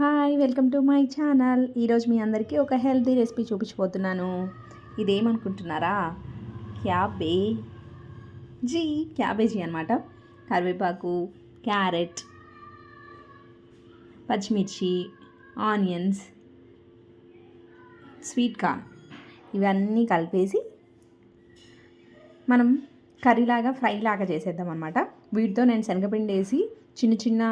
Hi welcome to my channel. ఈరోజు మీ అందరికీ ఒక హెల్తీ రెసిపీ చూపించబోతున్నాను. ఇదేమనుకుంటున్నారా? క్యాబేజీ క్యాబేజీ అనమాట కరివేపాకు క్యారెట్ పచ్చిమిర్చి ఆనియన్స్ స్వీట్ కార్న్. ఇవన్నీ కలిపేసి మనం కర్రీలాగా ఫ్రైలాగా చేసేద్దాం అనమాట వీటితో నేను శనగపిండి వేసి చిన్న చిన్న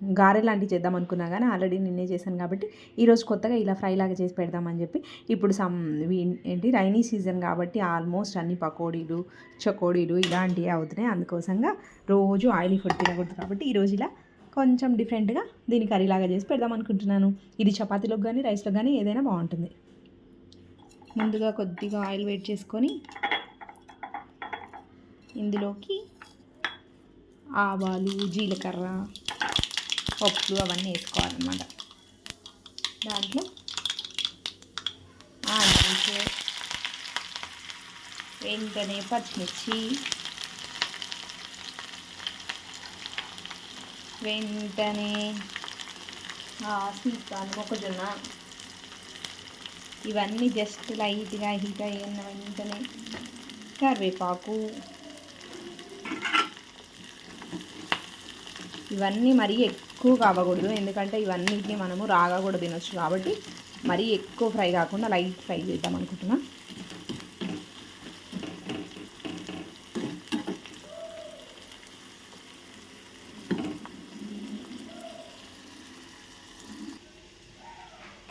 గారె లాంటివి చేద్దాం అనుకున్నా కానీ ఆల్రెడీ నిన్నే చేశాను కాబట్టి ఈరోజు కొత్తగా ఇలా ఫ్రై లాగా చేసి పెడదామని చెప్పి ఇప్పుడు సమ్ వీ- ఏంటి రైనీ సీజన్ కాబట్టి ఆల్మోస్ట్ అన్ని పకోడీలు చకోడీలు ఇలాంటివి అవుతున్నాయి. అందుకోసంగా రోజు ఆయిలీ ఫుడ్ తినకూడదు కాబట్టి ఈరోజు ఇలా కొంచెం డిఫరెంట్గా దీన్ని కర్రీలాగా చేసి పెడదాం అనుకుంటున్నాను. ఇది చపాతీలోకి కానీ రైస్లో కానీ ఏదైనా బాగుంటుంది. ముందుగా కొద్దిగా ఆయిల్ వేట్ చేసుకొని ఇందులోకి ఆవాలు జీలకర్ర పప్పులు అవన్నీ వేసుకోవాలన్నమాట. దాంట్లో ఆనియన్స్ వెంటనే పచ్చిమిర్చి వెంటనే స్వీట్ మొక్కజొన్న ఇవన్నీ జస్ట్ లైట్గా హీట్ అయిన వెంటనే కరివేపాకు ఇవన్నీ మరీ ఎక్కువ ఎక్కువ కావకూడదు. ఎందుకంటే ఇవన్నిటిని మనము రాగా కూడా తినొచ్చు కాబట్టి మరీ ఎక్కువ ఫ్రై కాకుండా లైట్ ఫ్రై చేద్దాం అనుకుంటున్నా.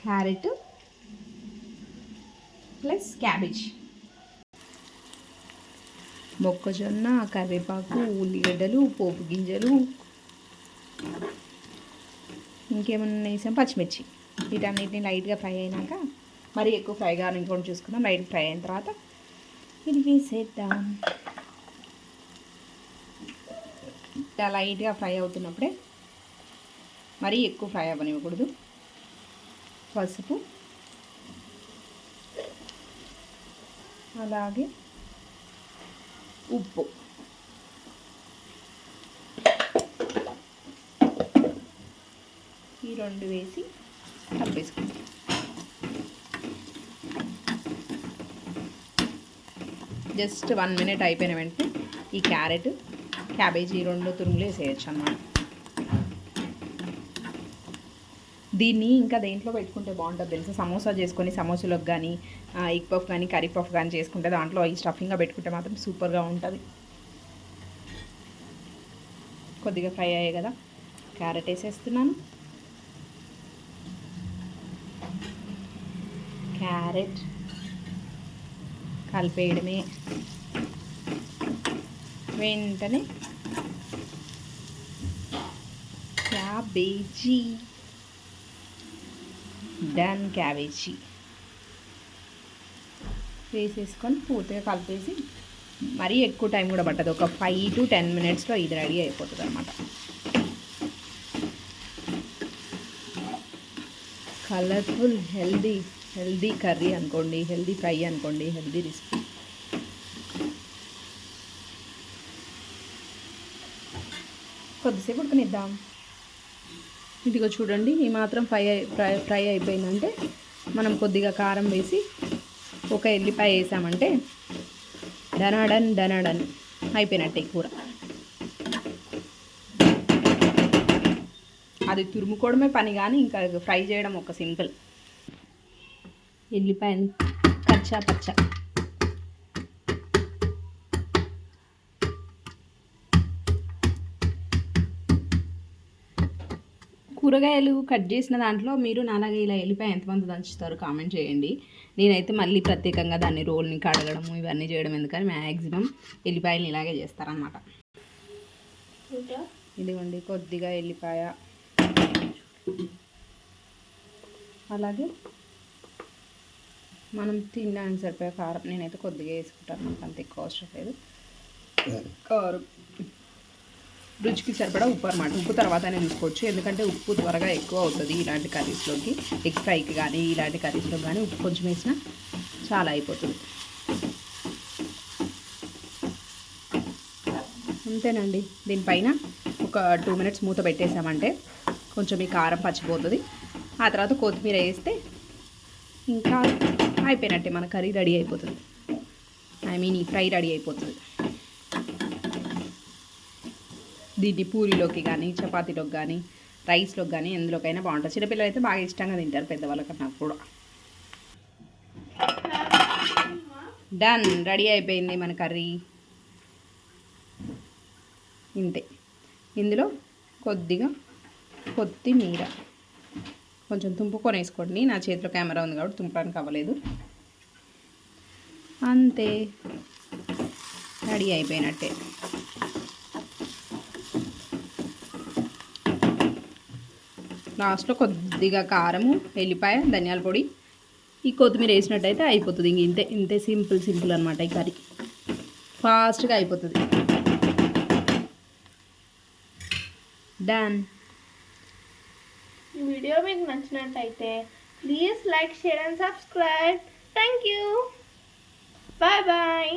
Carrot plus cabbage. మొక్కజొన్న కరివేపాకు ఉల్లిగడ్డలు పోపు గింజలు. ఇంకేమన్నా వేసాం పచ్చిమిర్చి. వీటన్నిటిని లైట్గా ఫ్రై అయినాక మరి ఎక్కువ ఫ్రై కానీ ఇంకోటి చూసుకుందాం. లైట్ ఫ్రై అయిన తర్వాత ఇది వేసేద్దాం. ఇలా లైట్గా ఫ్రై అవుతున్నప్పుడే మరీ ఎక్కువ ఫ్రై అవ్వనివ్వకూడదు. పసుపు. అలాగే ఉప్పు. రెండు వేసి కలిపేసుకుంటాం జస్ట్ వన్ మినిట్ అయిపోయిన వెంటనే ఈ క్యారెట్ క్యాబేజీ రెండు తురుములు వేసేయచ్చు అన్నమాట. దీన్ని ఇంకా దేంట్లో పెట్టుకుంటే బాగుంటుంది తెలుసు? సమోసా చేసుకొని సమోసాలకు కానీ ఎగ్ పఫ్ కానీ కర్రీ పఫ్ కానీ చేసుకుంటే దాంట్లో ఈ స్టఫింగ్గా పెట్టుకుంటే మాత్రం సూపర్గా ఉంటుంది. కొద్దిగా ఫ్రై అయ్యాయి కదా. క్యారెట్ వేసేస్తున్నాను. క్యారెట్ కలిపేయడమే. వెంటనే క్యాబేజీ. Done cabbage. వేసేసుకొని పూర్తిగా కలిపేసి మరీ ఎక్కువ టైం కూడా పట్టదు. ఒక ఫైవ్ టు టెన్ మినిట్స్లో ఇది రెడీ అయిపోతుంది అనమాట కలర్ఫుల్ హెల్దీ హెల్దీ కర్రీ అనుకోండి హెల్దీ ఫ్రై అనుకోండి హెల్దీ రెసిపీ. కొద్దిసేపు ఉడకనిద్దాం. ఇదిగో చూడండి ఈ మాత్రం ఫ్రై ఫ్రై ఫ్రై అయిపోయిందంటే మనం కొద్దిగా కారం వేసి ఒక ఎల్లిపాయ వేసామంటే డనాడన్ డనాడన్ అయిపోయినట్టే కూర. అది తురుముకోవడమే పని కానీ ఇంకా ఫ్రై చేయడం ఒక సింపుల్. ఎల్లిపాయని కచ్చా పచ్చ. కూరగాయలు కట్ చేసిన దాంట్లో మీరు నాలాగా ఇలా ఎల్లిపాయ ఎంతమంది దంచుతారో కామెంట్ చేయండి. నేనైతే మళ్ళీ ప్రత్యేకంగా దాన్ని రోల్ని కడగడము ఇవన్నీ చేయడం ఎందుకని మ్యాక్సిమం ఎల్లిపాయలు ఇలాగే చేస్తారనమాట ఇదిగోండి కొద్దిగా ఎల్లిపాయ. అలాగే మనం తినడానికి సరిపోయే కారం నేనైతే కొద్దిగా వేసుకుంటాను. నాకు అంత ఎక్కువ అవసరం లేదు. కారం. రుచికి సరిపడా ఉప్పు అనమాట ఉప్పు తర్వాతనే తీసుకోవచ్చు. ఎందుకంటే ఉప్పు త్వరగా ఎక్కువ అవుతుంది ఇలాంటి కర్రీస్లోకి. ఎగ్ ఫ్రైకి కానీ ఇలాంటి కర్రీస్లో కానీ ఉప్పు కొంచెం వేసినా చాలా అయిపోతుంది. అంతేనండి. దీనిపైన ఒక టూ మినిట్స్ మూత పెట్టేసామంటే కొంచెం ఈ కారం పచ్చిపోతుంది. ఆ తర్వాత కొత్తిమీర వేస్తే ఇంకా అయిపోయినట్టే మన కర్రీ రెడీ అయిపోతుంది. ఐ మీన్ ఈ ఫ్రై రెడీ అయిపోతుంది. దీన్ని పూరిలోకి కానీ చపాతీలోకి కానీ రైస్లోకి కానీ ఎందులోకైనా బాగుంటుంది. చిన్నపిల్లలు అయితే బాగా ఇష్టంగా తింటారు పెద్దవాళ్ళకన్నా కూడా. డన్ రెడీ అయిపోయింది మన కర్రీ. ఇంతే. ఇందులో కొద్దిగా కొత్తిమీర. కొంచెం తుంపుకొని వేసుకోండి. నా చేతిలో కెమెరా ఉంది కాబట్టి తుంపడానికి అవ్వలేదు. అంతే. రెడీ అయిపోయినట్టే. లాస్ట్లో కొద్దిగా కారము ఎల్లిపాయ ధనియాల పొడి. ఈ కొత్తిమీర వేసినట్టయితే అయిపోతుంది. ఇంక ఇంతే ఇంతే సింపుల్ సింపుల్ అనమాట ఈ కర్రీ. ఫాస్ట్గా అయిపోతుంది. డన్ ఈ వీడియో మీకు నచ్చినట్టయితే please like share and subscribe. Thank you bye bye.